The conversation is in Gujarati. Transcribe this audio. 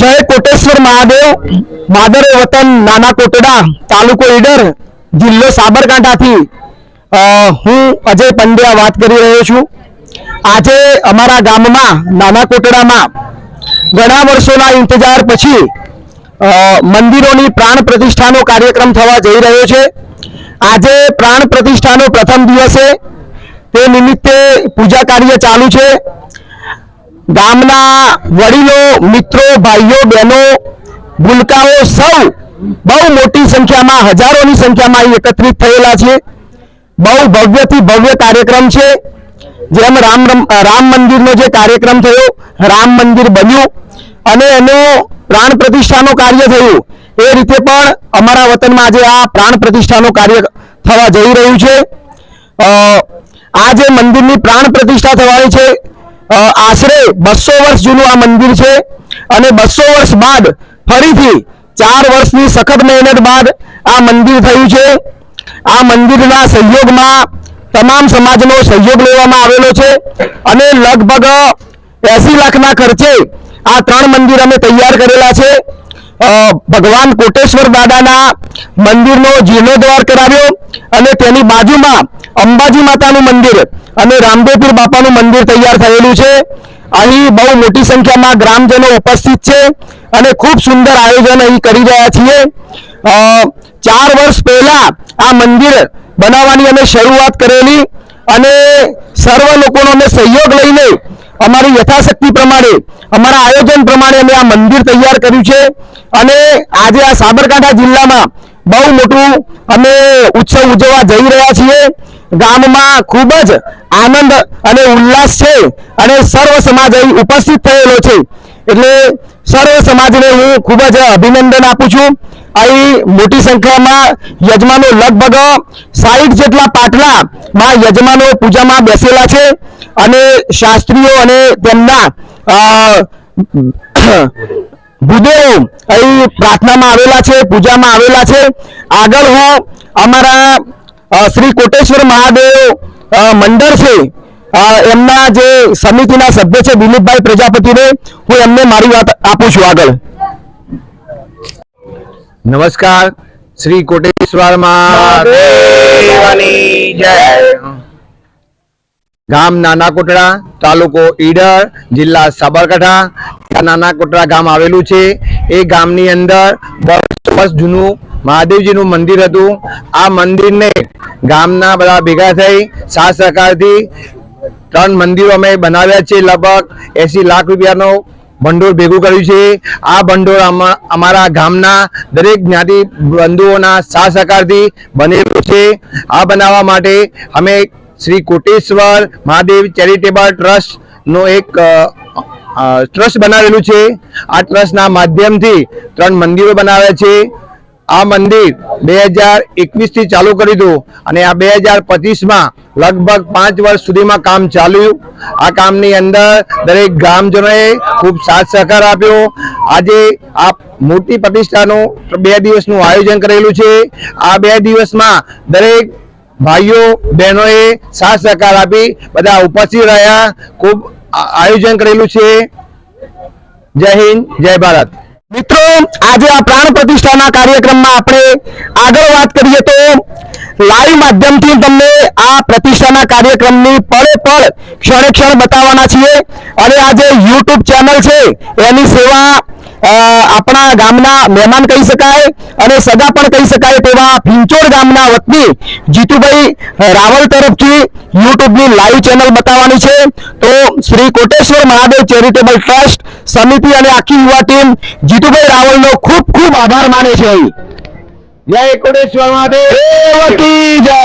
જય કોટેશ્વર મહાદેવ. માદરે વતન નાના કોટડા, તાલુકો ઈડર, જિલ્લો સાબરકાંઠાથી. હું અજય પંડ્યા વાત કરી રહ્યો છું. આજે અમારા ગામમાં, નાના કોટડામાં, ઘણા વર્ષોના ઇંતજાર પછી મંદિરોની પ્રાણ પ્રતિષ્ઠાનો કાર્યક્રમ થવા જઈ રહ્યો છે. આજે પ્રાણ પ્રતિષ્ઠાનો પ્રથમ દિવસે તે નિમિત્તે પૂજા કાર્ય ચાલુ છે. ગામના વડીલો, મિત્રો, ભાઈઓ, બહેનો, ભૂલકાઓ સૌ બહુ મોટી સંખ્યામાં, હજારોની સંખ્યામાં એકત્રિત થયેલા છે. બહુ ભવ્યથી ભવ્ય કાર્યક્રમ છે. જેમ રામ રમ- મંદિરનો જે કાર્યક્રમ થયો, રામ મંદિર બન્યું અને એનું પ્રાણ પ્રતિષ્ઠાનું કાર્ય થયું. એ રીતે પણ અમારા વતનમાં આજે આ પ્રાણ પ્રતિષ્ઠાનું કાર્ય થવા જઈ રહ્યું છે. આ જે મંદિરની પ્રાણ પ્રતિષ્ઠા થવાની છે આશરે બસો વર્ષ જૂનું આ મંદિર છે અને બસો વર્ષ બાદ ફરીથી ચાર વર્ષની સખત મહેનત બાદ આ મંદિર થયું છે. આ મંદિરના સહયોગમાં તમામ સમાજનો સહયોગ લેવામાં આવેલો છે અને લગભગ એસી લાખના ખર્ચે આ ત્રણ મંદિર અમે તૈયાર કરેલા છે. ભગવાન કોટેશ્વર દાદાના મંદિરનો જીર્ણોદ્ધાર કરાવ્યો અને તેની બાજુમાં અંબાજી માતાનું મંદિર અને રામદેવપીર બાપાનું મંદિર તૈયાર થયેલું છે. અહીં બહુ મોટી સંખ્યામાં ગ્રામજનો ઉપસ્થિત છે અને ખૂબ સુંદર આયોજન અહીં કરી રહ્યા છીએ. ચાર વર્ષ પહેલા આ મંદિર બનાવવાની અમે શરૂઆત કરેલી અને સર્વ લોકોનો અમે સહયોગ લઈને અમારી યથાશક્તિ પ્રમાણે, અમારા આયોજન પ્રમાણે અમે આ મંદિર તૈયાર કર્યું છે. અને આજે આ સાબરકાંઠા જિલ્લામાં બહુ મોટું અમે ઉત્સવ ઉજવવા જઈ રહ્યા છીએ. ગામમાં ખૂબ જ આનંદ અને ઉલ્લાસ છે અને સર્વ સમાજ અહીં ઉપસ્થિત થયેલો છે. એટલે સર્વ સમાજને હું ખૂબ જ અભિનંદન આપું છું. અહીં મોટી સંખ્યામાં યજમાનો લગભગ સાઠ જેટલા પાટલામાં યજમાનો પૂજામાં બેસેલા છે અને શાસ્ત્રીઓ અને તેમના ભૂદેવો અહીં પ્રાર્થનામાં આવેલા છે, પૂજામાં આવેલા છે. આગળ હું અમારા શ્રી કોટેશ્વર મહાદેવ મંડળ છે. એમના જે સમિતિના સભ્ય છે દિલીપભાઈ પ્રજાપતિને હું એમને મારી વાત આપું છું આગળ. નમસ્કાર. શ્રી કોટેશ્વર મહાદેવની ગામ નાના કોટડા તાલુકો ઈડર, જિલ્લા સાબરકાંઠા. નાના કોટડા ગામ આવેલું છે. એ ગામની અંદર બસ વર્ષ જૂનું મહાદેવજીનું મંદિર હતું. આ મંદિરને ગામના બધા ભેગા થઈ સાથ સહકારથી ત્રણ મંદિરો અમે બનાવ્યા છે. લગભગ એસી લાખ રૂપિયાનો ભંડોળ ભેગું કર્યું છે. આ ભંડોળ અમા- અમારા ગામના દરેક જ્ઞાતિ બંધુઓના સાથ સહકારથી બનેલું છે. આ બનાવવા માટે અમે શ્રી કોટેશ્વર મહાદેવ ચેરિટેબલ ટ્રસ્ટનો એક ટ્રસ્ટ બનાવેલું છે. આ ટ્રસ્ટના માધ્યમથી ત્રણ મંદિરો બનાવ્યા છે. આ મંદિર બે હજાર એકવીસથી ચાલુ કરી હતું અને આ બે હજાર પચીસમાં લગભગ પાંચ વર્ષ સુધીમાં કામ ચાલ્યું. આ કામની અંદર દરેક ગ્રામજનોએ ખૂબ સાથ સહકાર આપ્યો. આજે આ મૂર્તિ પ્રતિષ્ઠાનું બે દિવસનું આયોજન કરેલું છે. આ બે દિવસમાં દરેક ભાઈઓ, બહેનોએ સાથ સહકાર આપી બધા ઉપસ્થિત રહ્યા. ખૂબ આયોજન કરેલું છે. જય હિન્દ, જય ભારત. મિત્રો, આજે આ પ્રાણ પ્રતિષ્ઠાના કાર્યક્રમમાં આપણે આગળ વાત કરીએ તો લાઈવ માધ્યમથી તમને આ પ્રતિષ્ઠાના કાર્યક્રમની પળે પળ ક્ષણે ક્ષણ બતાવવાના છીએ. અને આ જે યુટ્યુબ ચેનલ છે, એની સેવા આપણા ગામના મહેમાન કહી શકાય અને સગા પણ કહી શકાય તેવા ફિંચોડ ગામના વતની જીતુભાઈ રાવલ તરફથી યુટ્યુબની લાઈવ ચેનલ બતાવવાની છે. તો શ્રી કોટેશ્વર મહાદેવ ચેરિટેબલ ટ્રસ્ટ સમિતિ અને આખી યુવા ટીમ જીતુભાઈ રાવલનો ખૂબ ખૂબ આભાર માને છે. જય કોટેશ્વર મહાદેવ. જય.